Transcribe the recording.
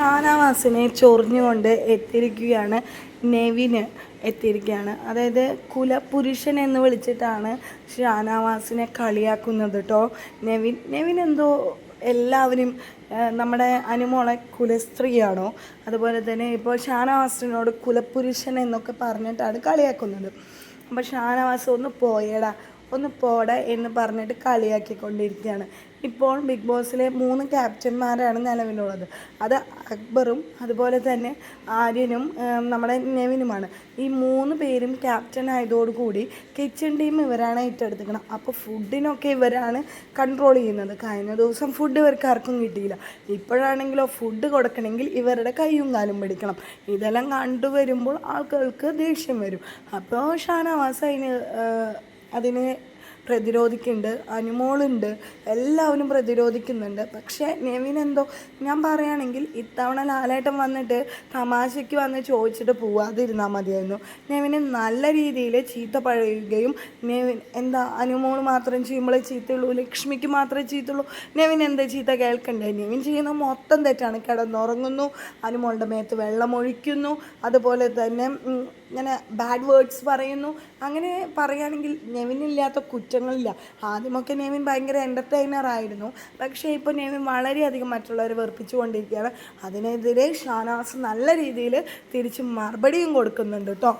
ഷാനവാസിനെ ചൊറിഞ്ഞുകൊണ്ട് എത്തിയിരിക്കുകയാണ് നെവിന് എത്തിയിരിക്കുകയാണ്. അതായത് കുലപുരുഷൻ എന്ന് വിളിച്ചിട്ടാണ് ഷാനവാസിനെ കളിയാക്കുന്നത് കേട്ടോ നെവിൻ നെവിൻ എന്തോ എല്ലാവരും നമ്മുടെ അനുമോളെ കുലസ്ത്രീയാണോ? അതുപോലെ തന്നെ ഇപ്പോൾ ഷാനവാസിനോട് കുലപുരുഷൻ എന്നൊക്കെ പറഞ്ഞിട്ടാണ് കളിയാക്കുന്നത്. അപ്പോൾ ഷാനവാസ് ഒന്ന് പോയടാ ഒന്ന് പോട എന്ന് പറഞ്ഞിട്ട് കളിയാക്കിക്കൊണ്ടിരിക്കുകയാണ്. ഇപ്പോൾ ബിഗ് ബോസിലെ മൂന്ന് ക്യാപ്റ്റന്മാരാണ് നിലവിലുള്ളത്. അത് അക്ബറും അതുപോലെ തന്നെ ആര്യനും നമ്മുടെ നെവിനുമാണ്. ഈ മൂന്ന് പേരും ക്യാപ്റ്റൻ ആയതോടുകൂടി കിച്ചൺ ടീം ഇവരാണ് ഏറ്റെടുത്തിക്കണം അപ്പോൾ ഫുഡിനൊക്കെ ഇവരാണ് കൺട്രോൾ ചെയ്യുന്നത്. കഴിഞ്ഞ ദിവസം ഫുഡ് ഇവർക്ക് ആർക്കും കിട്ടിയില്ല. ഇപ്പോഴാണെങ്കിലോ ഫുഡ് കൊടുക്കണമെങ്കിൽ ഇവരുടെ കൈയും കാലും പിടിക്കണം. ഇതെല്ലാം കണ്ടുവരുമ്പോൾ ആൾക്കാർക്ക് ദേഷ്യം വരും. അപ്പോൾ ഷാനവാസ് അതിന് അതിനെ പ്രതിരോധിക്കുന്നുണ്ട് അനുമോളുണ്ട് എല്ലാവരും പ്രതിരോധിക്കുന്നുണ്ട്. പക്ഷേ നെവിൻ എന്തോ ഞാൻ പറയുകയാണെങ്കിൽ ഇത്തവണ ലാലേട്ടൻ വന്നിട്ട് തമാശയ്ക്ക് വന്ന് ചോദിച്ചിട്ട് പോവാതിരുന്നാൽ മതിയായിരുന്നു. നെവിന് നല്ല രീതിയിൽ ചീത്ത പഴയുകയും നെവിൻ എന്താ അനുമോൾ മാത്രം ചെയ്യുമ്പോഴേ ചീത്തയുള്ളൂ ലക്ഷ്മിക്ക് മാത്രമേ ചീത്തുള്ളൂ നെവിൻ എന്താ ചീത്ത കേൾക്കണ്ടേ? നെവിൻ ചെയ്യുന്ന മൊത്തം തെറ്റാണ്. കിടന്നുറങ്ങുന്നു അനുമോളുടെ മേത്ത് വെള്ളമൊഴിക്കുന്നു അതുപോലെ തന്നെ ഇങ്ങനെ ബാഡ് വേർഡ്സ് പറയുന്നു. അങ്ങനെ പറയുകയാണെങ്കിൽ നെവിനില്ലാത്ത കുറ്റങ്ങളില്ല. ആദ്യമൊക്കെ നെവിൻ ഭയങ്കര എന്റർടൈനർ ആയിരുന്നു. പക്ഷേ ഇപ്പോൾ നെവിൻ വളരെയധികം മറ്റുള്ളവരെ വെറുപ്പിച്ചു വെറുപ്പിച്ചുകൊണ്ടിരിക്കുകയാണ്. അതിനെതിരെ ഷാനാസ് നല്ല രീതിയിൽ തിരിച്ച് മറുപടിയും കൊടുക്കുന്നുണ്ട് കേട്ടോ